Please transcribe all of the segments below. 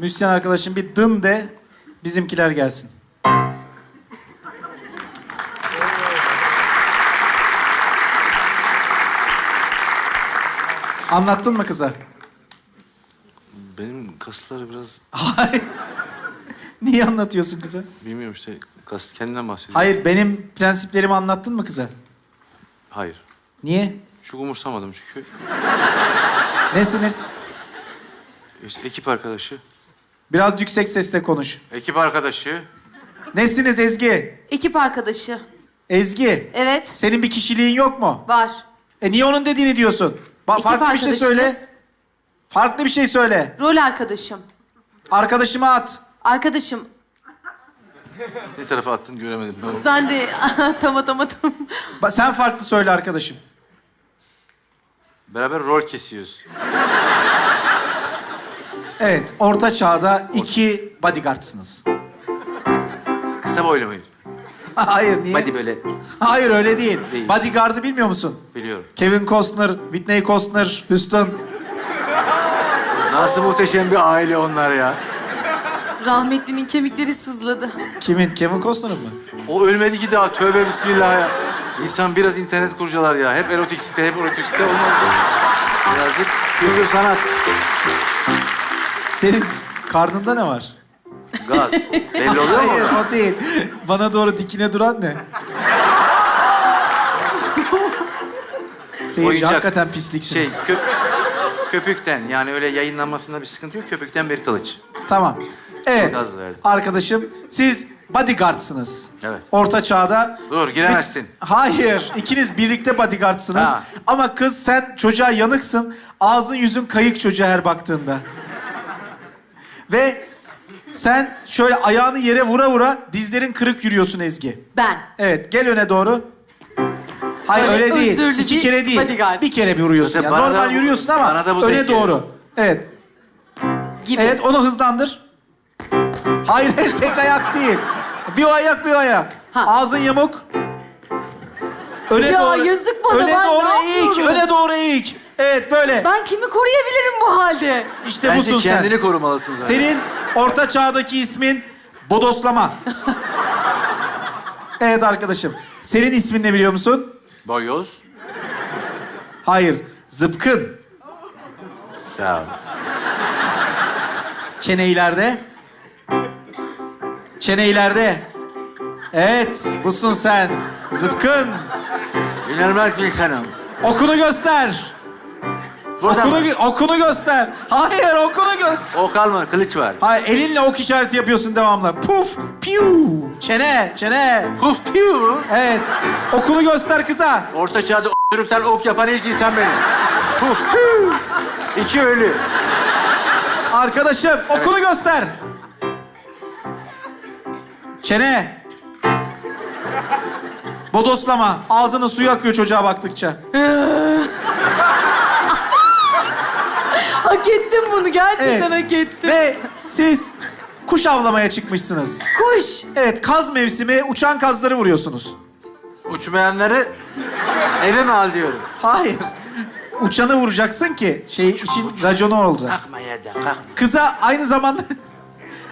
Müzisyen arkadaşım bir dın de bizimkiler gelsin. Anlattın mı kıza? Benim kaslar biraz Hayır. Niye anlatıyorsun kıza? bilmiyorum işte kas kendinden bahsediyor. Hayır, benim prensiplerimi anlattın mı kıza? Hayır. Niye? Çok umursamadım çünkü. Nesiniz? İşte ekip arkadaşı. Biraz yüksek sesle konuş. Ekip arkadaşı. Nesiniz Ezgi? Ekip arkadaşı. Ezgi, Evet, senin bir kişiliğin yok mu? var. E niye onun dediğini diyorsun? Ba- Ekip farklı bir şey söyle. Farklı bir şey söyle. Rol arkadaşım. Arkadaşıma at. Arkadaşım. Ne tarafa attın göremedim. Ben. Ben de tam atamadım. Ba- sen farklı söyle arkadaşım. Beraber rol kesiyoruz. Evet, orta çağda iki bodyguardsınız. Kısa boylu muyum? Hayır, niye? Hadi böyle. Hayır, öyle değil. Değil. Bodyguard'ı bilmiyor musun? Biliyorum. Kevin Costner, Whitney Costner, Houston. Nasıl muhteşem bir aile onlar ya. Rahmetlinin kemikleri sızladı. Kimin? Kevin Costner'ın mı? O ölmedi ki daha. Tövbe bismillah ya. İnsan biraz internet kurcalar ya. Hep erotik site, hep erotik site olmaz. Birazcık kültür sanat. Senin karnında ne var? Gaz. Belli oluyor mu? Hayır, orada? o değil. Bana doğru dikine duran ne? Seyirci Oyuncak. hakikaten Şey, pisliksiniz. köp köpükten. Yani öyle yayınlanmasında bir sıkıntı yok. Köpükten bir kılıç. Tamam. Evet. Arkadaşım siz bodyguardsınız. Evet. Orta çağda. Dur, giremezsin. Bir- Hayır. ikiniz birlikte bodyguardsınız. Ha. Ama kız sen çocuğa yanıksın. Ağzın yüzün kayık çocuğa her baktığında. Ve sen şöyle ayağını yere vura vura dizlerin kırık yürüyorsun Ezgi. Ben. Evet, gel öne doğru. Hayır Böyle öyle değil. özürlü İki bir kere değil. bodyguard. Bir kere bir vuruyorsun. Zaten Yani bana normal yürüyorsun ama bana da bu öne denk geliyor. doğru. Evet. Gibi. Evet, onu hızlandır. Hayır, tek ayak değil. Bir o ayak, bir o ayak. Ha. Ağzın yamuk. Öne Ya doğru. yazık bana, Öne ben doğru ne eğik, yapıyorum? öne doğru eğik. Evet, böyle. Ben kimi koruyabilirim bu halde? İşte Bence busun sen. kendini korumalısın zaten. Senin orta çağdaki ismin Bodoslama. evet arkadaşım. Senin ismin ne biliyor musun? Boyoz. Hayır, Zıpkın. Sağ ol. Çene ileride. Çene ileride. Evet, busun sen. Zıpkın. İnanılmaz bir insanım. Okunu göster. Burada okunu, mı? okunu göster. Hayır, okunu göster. Ok alma, kılıç var. Hayır, elinle ok işareti yapıyorsun devamlı. Puf, piu. Çene, çene. Puf piu. Evet. Okunu göster kıza. Orta çağda o**luktan ok yapan ilk insan benim. Puf piu. İki ölü. Arkadaşım, okunu göster. Çene. Bodoslama. Ağzının suyu akıyor çocuğa baktıkça. Hak ettim bunu. Gerçekten Evet. hak ettim. Ve siz kuş avlamaya çıkmışsınız. Kuş. Evet, kaz mevsimi uçan kazları vuruyorsunuz. Uçmayanları eve mi al diyorum. Hayır. Uçanı vuracaksın ki şey işin raconu olacak. Kalkma yerden, kalkma. Kıza aynı zamanda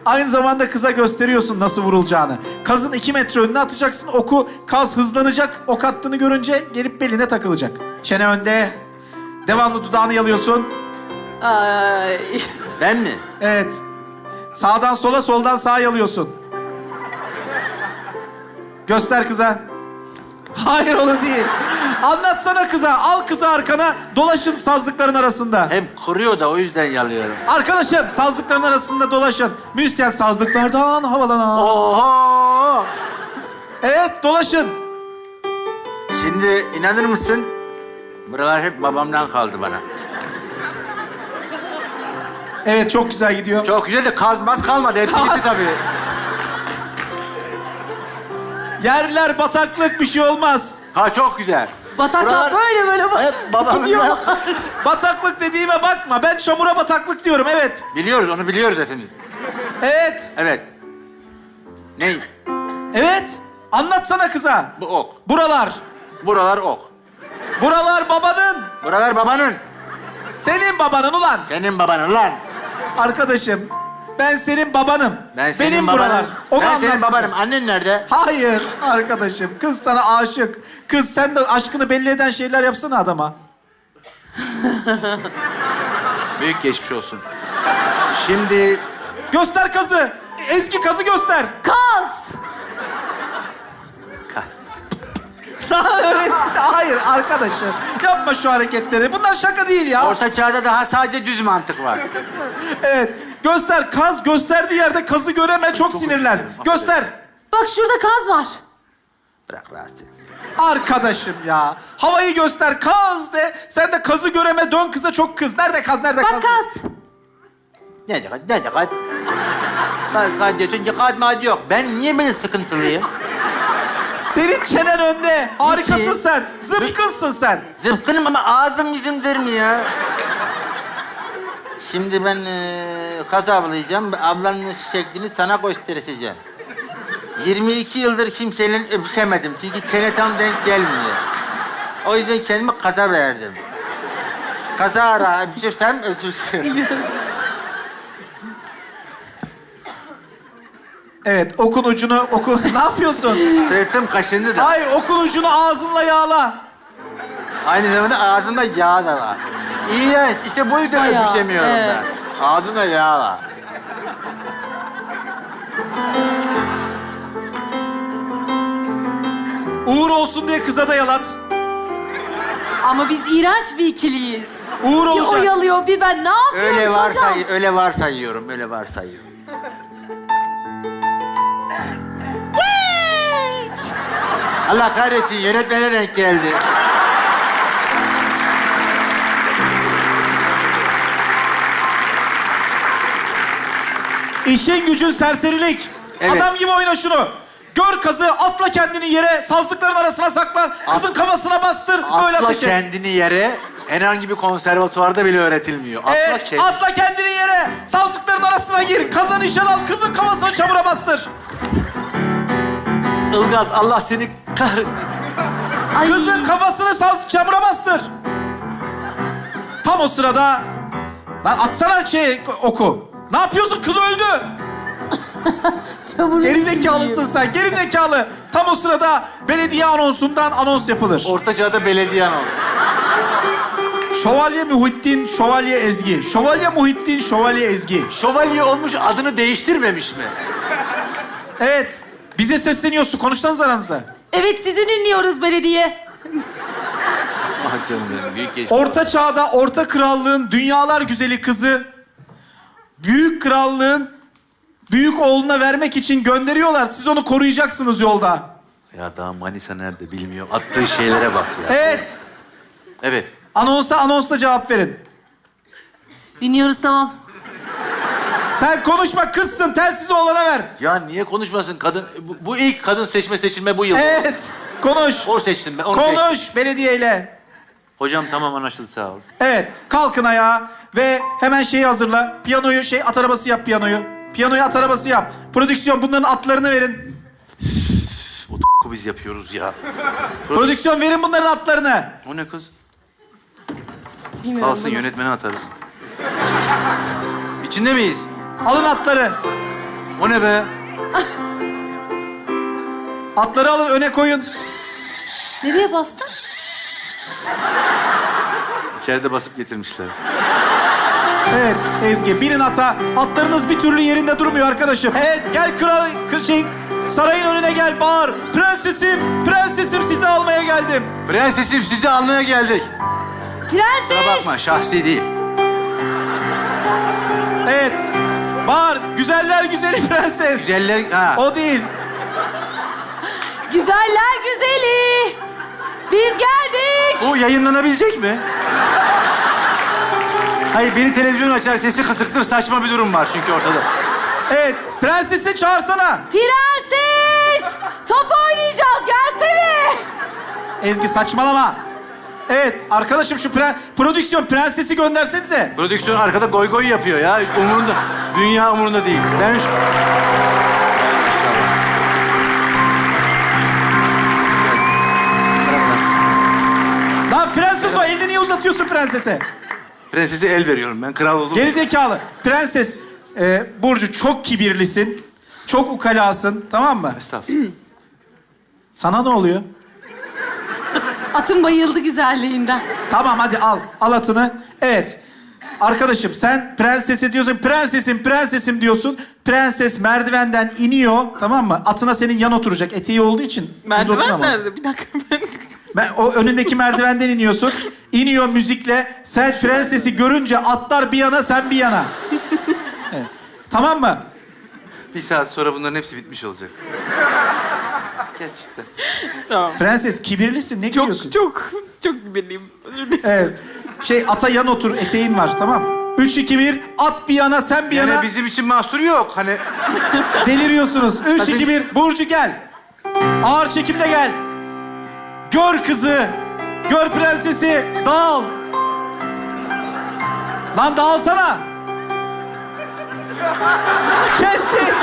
aynı zamanda kıza gösteriyorsun nasıl vurulacağını. Kazın iki metre önüne atacaksın. Oku kaz hızlanacak. Ok attığını görünce gelip beline takılacak. Çene önde. Devamlı dudağını yalıyorsun. Ay. Ben mi? Evet. Sağdan sola, soldan sağa yalıyorsun. Göster kıza. Hayır onu değil. Anlatsana kıza. Al kızı arkana. Dolaşın sazlıkların arasında. Hem kuruyor da o yüzden yalıyorum. Arkadaşım sazlıkların arasında dolaşın. Müzisyen sazlıklardan havalanan. Oho! Evet dolaşın. Şimdi inanır mısın? Buralar hep babamdan kaldı bana. Evet çok güzel gidiyor. Çok güzel de kazmaz kalmadı. Hepsi gitti tabii. Yerler bataklık bir şey olmaz. Ha çok güzel. Bataklar Buralar böyle böyle bak. hep babamın gidiyor. Bataklık dediğime bakma. Ben çamura bataklık diyorum evet. Biliyoruz, onu biliyoruz hepimiz. Evet. Evet. Ne? Evet. Anlatsana kıza. Bu ok. Buralar. Buralar ok. Buralar babanın. Buralar babanın. Senin babanın ulan. Senin babanın lan. Arkadaşım Ben senin babanım. Ben senin Benim babanım. buralar. Onu ben senin anlat babanım. Annen nerede? Hayır arkadaşım. Kız sana aşık. Kız sen de aşkını belli eden şeyler yapsana adama. Büyük geçmiş olsun. Şimdi Göster kazı. Ezgi kazı göster. Kaz. Öyle- Hayır arkadaşım. Yapma şu hareketleri. Bunlar şaka değil ya. Orta çağda daha sadece düz mantık var. Evet. Göster. Kaz gösterdiği yerde kazı göreme. Çok sinirlen. Göster. Bak şurada kaz var. Bırak rahatsız. Arkadaşım ya. Havayı göster. Kaz de. Sen de kazı göreme. Dön kıza çok kız. Nerede kaz? Nerede Bak kaz? kaz. Ne dikkat, ne dikkat? Kaz, kaz diyorsun, dikkat madı yok. Ben niye böyle sıkıntılıyım? Senin çenen önde. Harikasın Niçin? sen. Zıpkınsın sen. Zıpkınım ama ağzım mü ya? Şimdi ben eee kaz avlayacağım. Ablanın şeklini sana göstereceğim. 22 yıldır kimseyle öpüşemedim. Çünkü çene tam denk gelmiyor. O yüzden kendimi kaza verdim. Kaza ara öpüşürsem öpüşürüm. Evet. Okun ucunu oku. ne yapıyorsun? Sırtım kaşındı da. Hayır. Okun ucunu ağzınla yağla. Aynı zamanda ağzımda yağ da var. İyi ya, işte bu yüzden Bayağı, öpüşemiyorum evet. ben. Ağzımda yağ var. Uğur olsun diye kıza da yalat. Ama biz iğrenç bir ikiliyiz. Uğur Bir olacak. oyalıyor bir ben. Ne yapıyoruz Öyle hocam? varsay, öyle varsayıyorum, öyle varsayıyorum. Allah kahretsin, yönetmene denk geldi. İşin gücün serserilik. Evet. Adam gibi oyna şunu. Gör kazı, atla kendini yere, sazlıkların arasına saklan, kızın kafasına bastır, böyle atla ateş et. kendini yere herhangi bir konservatuvarda bile öğretilmiyor. Atla Evet, kendini. atla kendini yere, sazlıkların arasına gir, kaza nişan al, kızın kafasını çamura bastır. Ilgaz Allah seni kahretsin. Ay. Kızın kafasını saz çamura bastır. Tam o sırada... Lan atsana şey oku. Ne yapıyorsun? Kız öldü. Çamurun Gerizekalısın sen, gerizekalı. Tam o sırada belediye anonsundan anons yapılır. Orta çağda belediyen oldu. Şövalye Muhittin, Şövalye Ezgi. Şövalye Muhittin, Şövalye Ezgi. Şövalye olmuş adını değiştirmemiş mi? Evet, bize sesleniyorsun. Konuşsanız aranızda. Evet sizi dinliyoruz belediye. Ah canım benim büyük geçmiş. Orta çağda, Orta Krallığın dünyalar güzeli kızı... ...Büyük Krallığın büyük oğluna vermek için gönderiyorlar. Siz onu koruyacaksınız yolda. Ya daha Manisa nerede bilmiyorum. Attığı şeylere bak ya. Evet, Evet. anonsa anonsla cevap verin. Dinliyoruz tamam. Sen konuşma, kızsın. Telsizi oğlana ver. Ya niye konuşmasın kadın? Bu, bu ilk kadın seçme seçilme bu yıl. Evet, konuş. O seçtim ben. Onu seçtim. Konuş belediyeyle. Hocam tamam anlaşıldı sağ ol. Evet, kalkın ayağa ve hemen şeyi hazırla. Piyanoyu, şey at arabası yap piyanoyu. Piyanoyu at arabası yap. Prodüksiyon bunların atlarını verin. O biz yapıyoruz ya. Prodüksiyon verin bunların atlarını. O ne kız? Bilmiyorum. Alsın bunu. yönetmeni atarız. İçinde miyiz? Alın atları. O ne be? Atları alın öne koyun. Nereye bastın? İçeride basıp getirmişler. Evet Ezgi binin ata. Atlarınız bir türlü yerinde durmuyor arkadaşım. Evet gel kral kır- şey, sarayın önüne gel bağır. Prensesim, prensesim sizi almaya geldim. Prensesim sizi almaya geldik. Kusura Prenses. bakma şahsi değil. Evet. Bağır. Güzeller güzeli prenses. Güzeller... Ha. O değil. Güzeller güzeli. Biz geldik. Bu yayınlanabilecek mi? Hayır beni televizyon açar sesi kısıktır saçma bir durum var çünkü ortada. Evet. Prensesi çağırsana. Prenses. Top oynayacağız. Gelsene. Ezgi saçmalama. Evet arkadaşım şu pre- prodüksiyon prensesi göndersenize. Prodüksiyon arkada goy goy yapıyor ya. Umurunda. Dünya umurunda değil. Ben. Lan prenses o elini niye uzatıyorsun prensese? Prensese el veriyorum ben. Kral oldum. Geri zekalı. Prenses. Ee, Burcu çok kibirlisin. Çok ukalasın. Tamam mı? Estağfurullah. Sana ne oluyor? Atım bayıldı güzelliğinden. Tamam hadi al. Al atını. Evet. Arkadaşım sen prensese diyorsun. Prensesim, prensesim diyorsun. Prenses merdivenden iniyor. Tamam mı? Atına senin yan oturacak. Eteği olduğu için. düz Merdiven oturamaz. nerede? Bir dakika ben... Ben, o önündeki merdivenden iniyorsun. İniyor müzikle. Sen prensesi görünce atlar bir yana, sen bir yana. Evet. Tamam mı? Bir saat sonra bunların hepsi bitmiş olacak. Gerçekten. Tamam. Prenses kibirlisin. Ne gülüyorsun? Çok çok çok birliğim. Özür dilerim. Evet. Şey ata yan otur. Eteğin var. Tamam. Üç, iki, bir. At bir yana, sen bir yana. Yani bizim için mahsuru yok. Hani Deliriyorsunuz. Üç, Hadi. iki, bir. Burcu gel. Ağır çekimde gel. Gör kızı. Gör prensesi. Dağıl. Lan dağılsana. Kestik.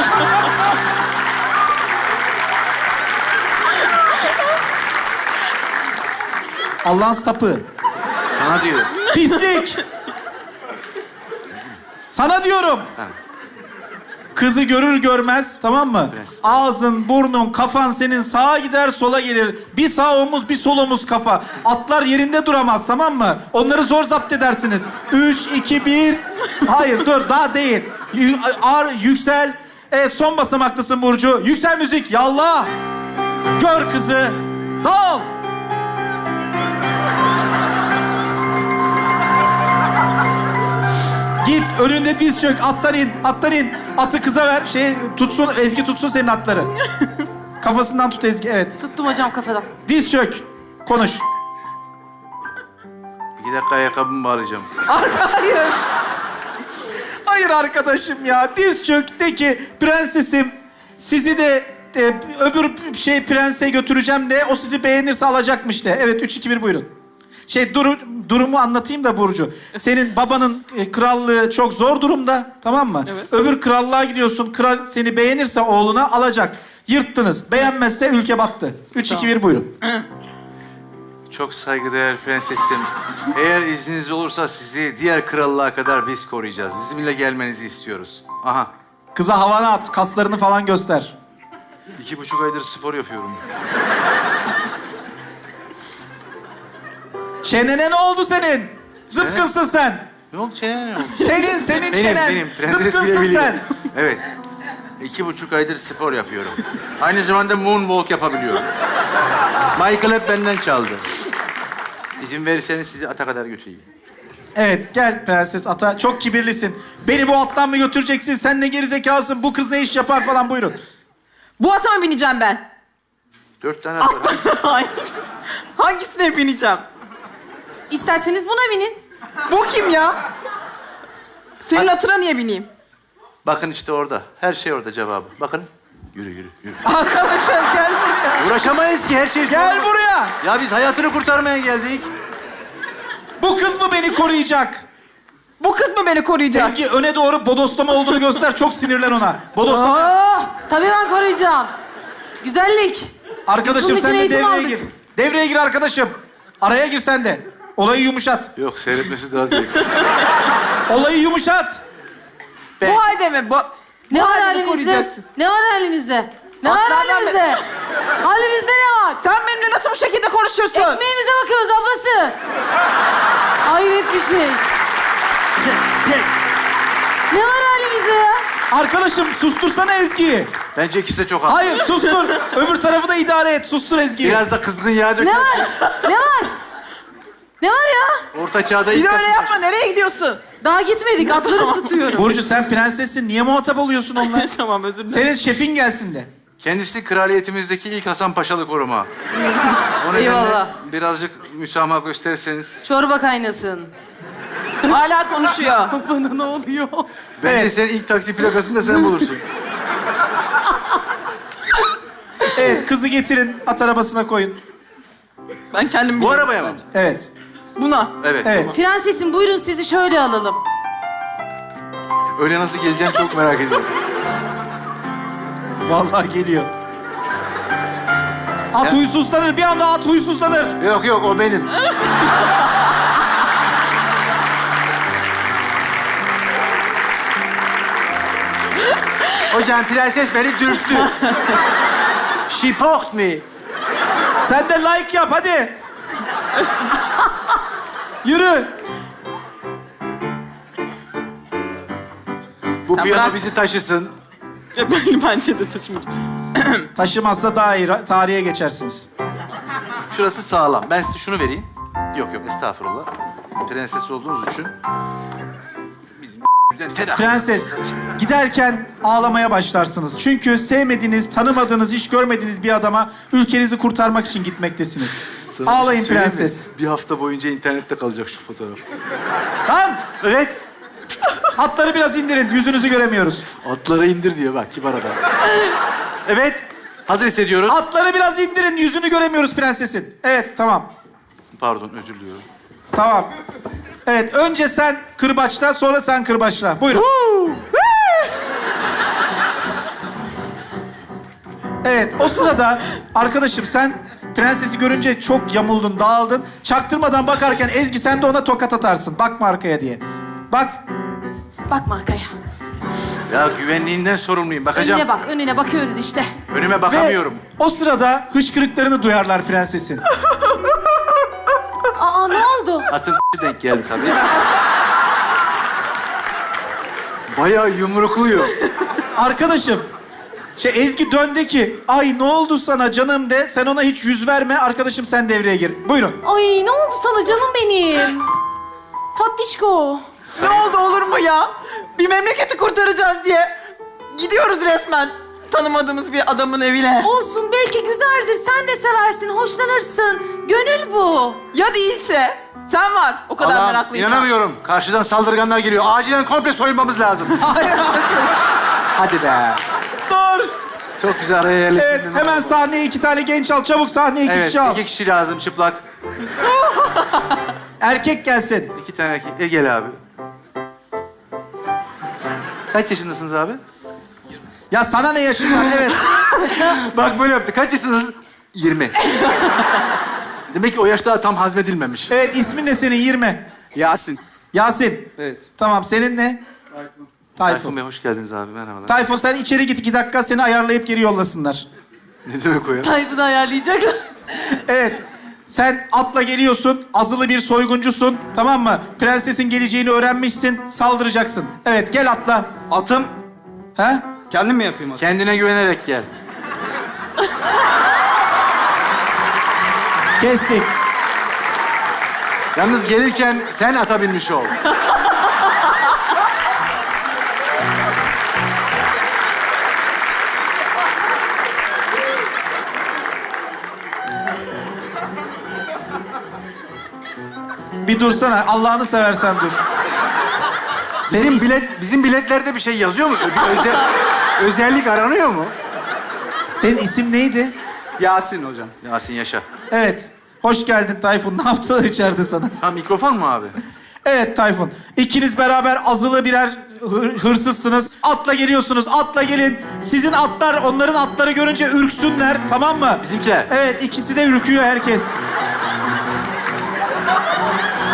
Allah'ın sapı. sana diyor. Pislik. Sana diyorum. Kızı görür görmez tamam mı? Evet. Ağzın, burnun, kafan senin sağa gider sola gelir. Bir sağ omuz bir sol omuz kafa. Atlar yerinde duramaz tamam mı? Onları zor zapt edersiniz. Üç, iki, bir. Hayır dur daha değil. Yü- Ağır, yüksel. Evet son basamaklısın Burcu. Yüksel müzik. Yallah. Gör kızı. Dal. Git önünde diz çök, attan in, attan in. Atı kıza ver, şey tutsun, Ezgi tutsun senin atları. Kafasından tut Ezgi, evet. Tuttum hocam kafadan. Diz çök, konuş. İki dakika ayakkabımı bağlayacağım. Hayır. Hayır arkadaşım ya, diz çök de ki prensesim sizi de e, öbür şey prense götüreceğim de o sizi beğenirse alacakmış de. Evet üç, iki, bir buyurun. Şey duru, durumu anlatayım da Burcu. Senin babanın e, krallığı çok zor durumda tamam mı? Evet. Öbür krallığa gidiyorsun. Kral seni beğenirse oğluna alacak. Yırttınız. Beğenmezse ülke battı. Üç, iki, bir buyurun. Çok saygıdeğer prensesim. Eğer izniniz olursa sizi diğer krallığa kadar biz koruyacağız. Bizimle gelmenizi istiyoruz. Aha. Kıza havana at. Kaslarını falan göster. iki buçuk aydır spor yapıyorum. Çenene ne oldu senin? Zıpkınsın sen. Ne oldu çenene ne oldu? Senin, senin Benim, çenen. benim. Prenses Zıpkınsın sen. Evet. İki buçuk aydır spor yapıyorum. Aynı zamanda moonwalk yapabiliyorum. Michael hep benden çaldı. İzin verirseniz sizi ata kadar götüreyim. Evet gel prenses ata. Çok kibirlisin. Beni bu attan mı götüreceksin? Sen ne gerizekalısın? Bu kız ne iş yapar falan buyurun. Bu ata mı bineceğim ben? Dört tane at var. Hayır. Hangisine bineceğim? İsterseniz buna binin. Bu kim ya? Senin atına niye bineyim? Bakın işte orada. Her şey orada cevabı. Bakın. Yürü yürü yürü. Arkadaşım gel buraya. Uğraşamayız ki her şey Gel sorun. buraya. Ya biz hayatını kurtarmaya geldik. Bu kız mı beni koruyacak? Bu kız mı beni koruyacak? Ezgi öne doğru bodoslama olduğunu göster. Çok sinirlen ona. Bodoslama. Oh, tabii ben koruyacağım. Güzellik. Arkadaşım Biz sen de için eğitim devreye aldık. gir. Devreye gir arkadaşım. Araya gir sen de. Olayı yumuşat. Yok seyretmesi daha zevkli. Olayı yumuşat. Bu halde mi? Bu... Ne bu var halde mi halimizde? koruyacaksın? Ne var halimizde? Ne var Atlardan halimizde? Halimizde ne var? Sen benimle nasıl bu şekilde konuşuyorsun? Ekmeğimize bakıyoruz ablası. Hayret bir şey. Ne var halimizde ya? Arkadaşım sustursana Ezgi'yi. Bence ikisi de çok haklı. Hayır sustur. Öbür tarafı da idare et. Sustur Ezgi'yi. Biraz da kızgın yağ dök. Ne var? Ne var? Ne var ya? Orta çağda Bir ilk de öyle kasım yapma. Nereye gidiyorsun? Daha gitmedik. Atları tutuyorum. Burcu sen prensessin. Niye muhatap oluyorsun onunla? tamam özür dilerim. Senin şefin gelsin de. Kendisi kraliyetimizdeki ilk Hasan Paşalı koruma. O nedenle Eyvallah. birazcık müsamaha gösterirseniz. Çorba kaynasın. Hala konuşuyor. Bana ne oluyor? Bence Evet. sen ilk taksi plakasını da sen bulursun. Evet kızı getirin. At arabasına koyun. Ben kendim Bu biliyorum. arabaya mı? Evet. Buna. Evet. Evet. Prensesim buyurun sizi şöyle alalım. Öyle nasıl geleceğini çok merak ediyorum. Vallahi geliyor. At Ya- huysuzlanır. Bir anda at huysuzlanır. Yok yok o benim. Hocam prenses beni dürttü. She poked me. Sen de like yap hadi. Yürü. Bu Sen piyano bırak. bizi taşısın. Ben bence de taşımayacağım. Taşımazsa daha iyi. ra- Tarihe geçersiniz. Şurası sağlam. Ben size şunu vereyim. Yok yok estağfurullah. Prenses olduğunuz için. Bizim güzel telafi. Prenses, giderken ağlamaya başlarsınız. Çünkü sevmediğiniz, tanımadığınız, hiç görmediğiniz bir adama ülkenizi kurtarmak için gitmektesiniz. Sana bir şey Ağlayın söyleyeyim mi? prenses. Bir hafta boyunca internette kalacak şu fotoğraf. Lan! Evet. Atları biraz indirin, yüzünüzü göremiyoruz. Atlara indir diyor bak kibar adam. evet. Hazır hissediyoruz. Atları biraz indirin, yüzünü göremiyoruz prensesin. Evet, tamam. Pardon özür diliyorum. Tamam. Evet, önce sen kırbaçla, sonra sen kırbaçla. Buyurun. Evet, o sırada arkadaşım sen prensesi görünce çok yamuldun, dağıldın. Çaktırmadan bakarken Ezgi sen de ona tokat atarsın. Bakma arkaya diye. Bak. Bakma arkaya. Ya güvenliğinden sorumluyum. Bakacağım. Önüne bak, önüne bakıyoruz işte. Önüme Ve bakamıyorum. o sırada hışkırıklarını duyarlar prensesin. Aa ne oldu? Atın denk geldi tabii. Bayağı yumrukluyor. Arkadaşım, şey Ezgi dön de ki, ay ne oldu sana canım de, sen ona hiç yüz verme, arkadaşım sen devreye gir. Buyurun. Ay ne oldu sana canım benim? Tatlışko. Ne oldu olur mu ya? Bir memleketi kurtaracağız diye. Gidiyoruz resmen. Tanımadığımız bir adamın evine. Olsun belki güzeldir. Sen de seversin, hoşlanırsın. Gönül bu. Ya değilse? Sen var. O kadar Allah'ım, meraklıysan. inanamıyorum. Karşıdan saldırganlar geliyor. Acilen komple soyunmamız lazım. Hayır arkadaş, Hadi be. Çok güzel araya yerleştirdin. Evet, hemen sahneye iki tane genç al. Çabuk sahneye iki Evet, kişi al. iki kişi lazım çıplak. Erkek gelsin. İki tane erkek. E gel abi. Kaç yaşındasınız abi? Ya sana ne yaşın var? Evet. Bak böyle yaptı. Kaç yaşındasınız? 20. Demek ki o yaş daha tam hazmedilmemiş. Evet, ismin ne senin? 20. Yasin. Yasin. Evet. Tamam, senin ne? Tayfun. Tayfun Tayfun. Bey hoş geldiniz abi. Merhabalar. Tayfun sen içeri git iki dakika seni ayarlayıp geri yollasınlar. ne demek o ya? De ayarlayacaklar. Evet. Sen atla geliyorsun, azılı bir soyguncusun, tamam mı? Prensesin geleceğini öğrenmişsin, saldıracaksın. Evet, gel atla. Atım He? kendim mi yapayım atı? Kendine güvenerek gel. Kestik. Yalnız gelirken sen ata binmiş ol. Bir dursana, Allah'ını seversen dur. Senin bilet bizim biletlerde bir şey yazıyor mu? Bir özel- özellik aranıyor mu? Senin isim neydi? Yasin hocam. Yasin yaşa. Evet. Hoş geldin Tayfun. Ne yaptılar içeride sana? Ha mikrofon mu abi? Evet Tayfun. İkiniz beraber azılı birer hır- hırsızsınız. Atla geliyorsunuz. Atla gelin. Sizin atlar onların atları görünce ürksünler. Tamam mı? Bizimkiler. Evet ikisi de ürküyor herkes.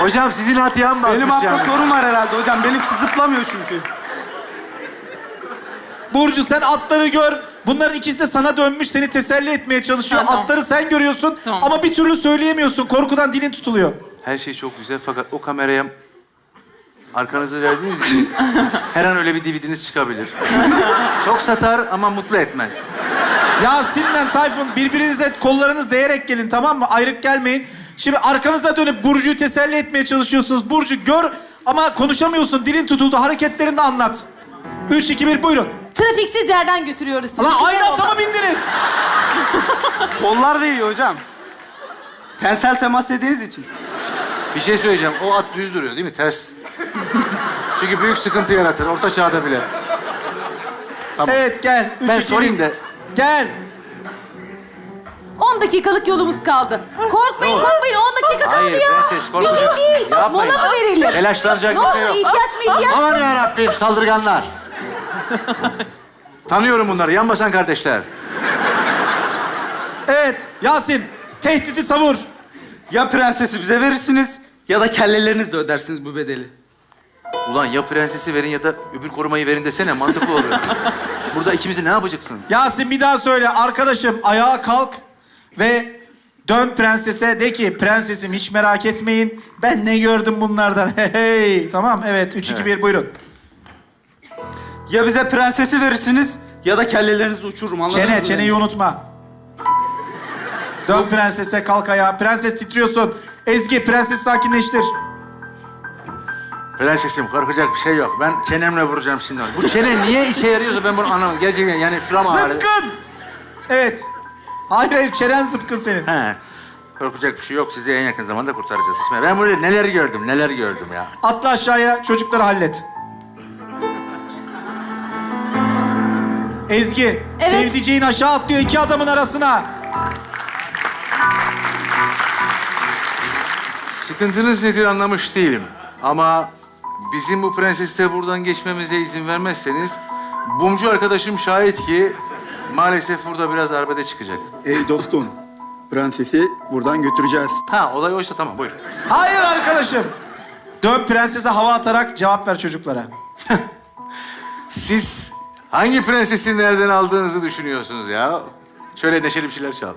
Hocam sizin at yan basmış Benim aklımda yalnız. sorun var herhalde hocam. Benimkisi zıplamıyor çünkü. Burcu sen atları gör. Bunların ikisi de sana dönmüş seni teselli etmeye çalışıyor. Tamam. Atları sen görüyorsun Tamam. ama bir türlü söyleyemiyorsun. Korkudan dilin tutuluyor. Her şey çok güzel fakat o kameraya arkanızı verdiğiniz için her an öyle bir dividiniz çıkabilir. çok satar ama mutlu etmez. Yasin'le Tayfun birbirinize kollarınız değerek gelin tamam mı? Ayrık gelmeyin. Şimdi arkanıza dönüp Burcu'yu teselli etmeye çalışıyorsunuz. Burcu gör ama konuşamıyorsun. Dilin tutuldu. Hareketlerini de anlat. Üç, iki, bir, buyurun. Trafiksiz yerden götürüyoruz sizi. Lan aynı ata mı bindiniz? Kollar değiyor hocam. Tensel temas dediğiniz için. Bir şey söyleyeceğim. O at düz duruyor değil mi? Ters. Çünkü büyük sıkıntı yaratır. Orta çağda bile. Tamam. Evet gel. Üç, Ben iki, sorayım bir. da. Gel. 10 dakikalık yolumuz kaldı. Korkmayın, korkmayın. 10 dakika kaldı Hayır, ya. prenses, bir korkacak. şey değil. Yapmayın. Mola mı verelim? Telaşlanacak Ne bir olur şey yok. ihtiyaç mı ihtiyaç? Aman yarabbim saldırganlar. Tanıyorum bunları. Yanbasan kardeşler. Evet Yasin. Tehdidi savur. Ya prensesi bize verirsiniz ya da kellelerinizle ödersiniz bu bedeli. Ulan ya prensesi verin ya da öbür korumayı verin desene mantıklı. Burada burada ikimizi ne yapacaksın? Yasin bir daha söyle. Arkadaşım ayağa kalk ve dön prensese de ki prensesim hiç merak etmeyin. Ben ne gördüm bunlardan. Hey. Tamam evet 3 2 1 buyurun. Ya bize prensesi verirsiniz ya da kellelerinizi uçururum anladınız Çene mı? çeneyi unutma. Dön prensese kalk ayağa. Prenses titriyorsun. Ezgi prenses sakinleştir. Prensesim korkacak bir şey yok. Ben çenemle vuracağım şimdi. Bu çene niye işe yarıyorsa ben bunu anlamadım. Gerçekten yani şuram ağrıdı. Zıpkın. Evet. Hayır hayır çenen zıpkın senin. He. Korkacak bir şey yok. Sizi en yakın zamanda kurtaracağız. İsmail. Ben böyle neler gördüm, neler gördüm ya. Atla aşağıya çocukları hallet. Ezgi, Evet. sevdiceğin aşağı atlıyor iki adamın arasına. Sıkıntınız nedir anlamış değilim. Ama bizim bu prensesle buradan geçmemize izin vermezseniz... ...bumcu arkadaşım şahit ki... ...maalesef burada biraz arbede çıkacak. Ey dostum, prensesi buradan götüreceğiz. Ha olay oysa tamam buyur. Hayır arkadaşım. Dön prensese hava atarak cevap ver çocuklara. Siz hangi prensesi nereden aldığınızı düşünüyorsunuz ya? Şöyle neşeli bir şeyler çal.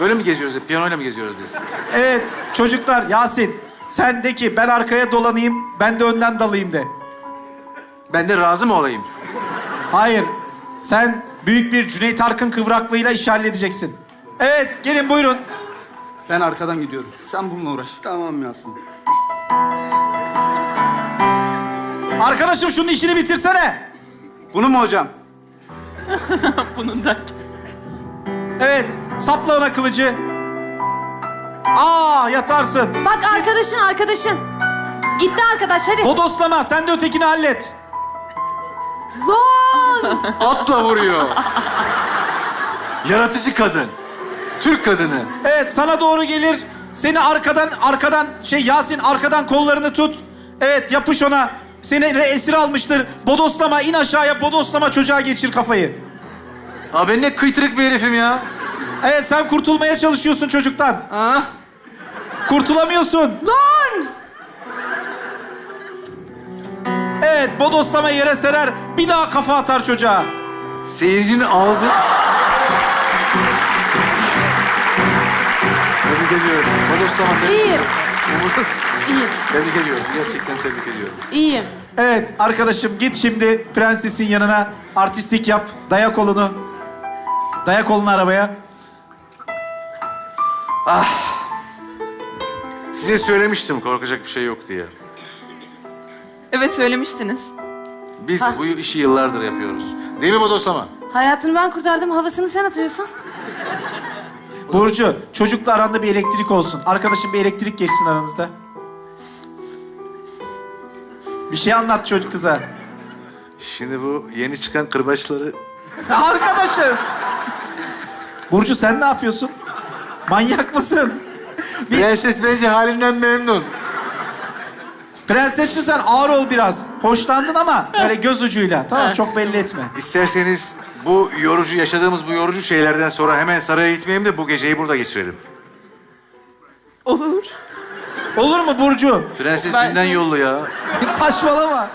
Böyle mi geziyoruz? hep? Piyanoyla mı geziyoruz biz? Evet çocuklar Yasin sen de ki ben arkaya dolanayım ben de önden dalayım de. Ben de razı mı olayım? Hayır sen büyük bir Cüneyt Arkın kıvraklığıyla işi halledeceksin. Evet gelin buyurun. Ben arkadan gidiyorum. Sen bununla uğraş. Tamam Yasin. Arkadaşım şunun işini bitirsene. Bunu mu hocam? Bunun da. Evet sapla ona kılıcı. Aa yatarsın. Bak arkadaşın arkadaşın. Gitti arkadaş hadi. Bodoslama sen de ötekini hallet. Lan! Atla vuruyor. Yaratıcı kadın. Türk kadını. Evet sana doğru gelir. Seni arkadan arkadan şey Yasin arkadan kollarını tut. Evet yapış ona. Seni esir almıştır. Bodoslama in aşağıya bodoslama çocuğa geçir kafayı. Abi ben ne kıytırık bir herifim ya. Evet sen kurtulmaya çalışıyorsun çocuktan. Ha? Kurtulamıyorsun. Lan! Evet bodoslama yere serer. Bir daha kafa atar çocuğa. Seyircinin ağzı... Tebrik ediyorum. Bodoslama tebrik İyiyim. ediyorum. İyiyim. Tebrik ediyorum. Gerçekten tebrik ediyorum. İyiyim. Evet arkadaşım git şimdi prensesin yanına artistlik yap. Daya kolunu. Daya kolunu arabaya. Size söylemiştim korkacak bir şey yok diye. Evet söylemiştiniz. Biz bu işi yıllardır yapıyoruz. Değil mi Bodoslama? Hayatını ben kurtardım. Havasını sen atıyorsun. Burcu çocukla aranda bir elektrik olsun. Arkadaşım bir elektrik geçsin aranızda. Bir şey anlat çocuk kıza. Şimdi bu yeni çıkan kırbaçları... Arkadaşım. Burcu sen ne yapıyorsun? Manyak mısın? Bir Prenses bence halinden memnun. Prensessin sen ağır ol biraz. Hoşlandın ama böyle göz ucuyla. Tamam çok belli etme. İsterseniz bu yorucu, yaşadığımız bu yorucu şeylerden sonra hemen saraya gitmeyelim de bu geceyi burada geçirelim. Olur. Olur mu Burcu? Prenses Ben- dünden yollu ya. Saçmalama.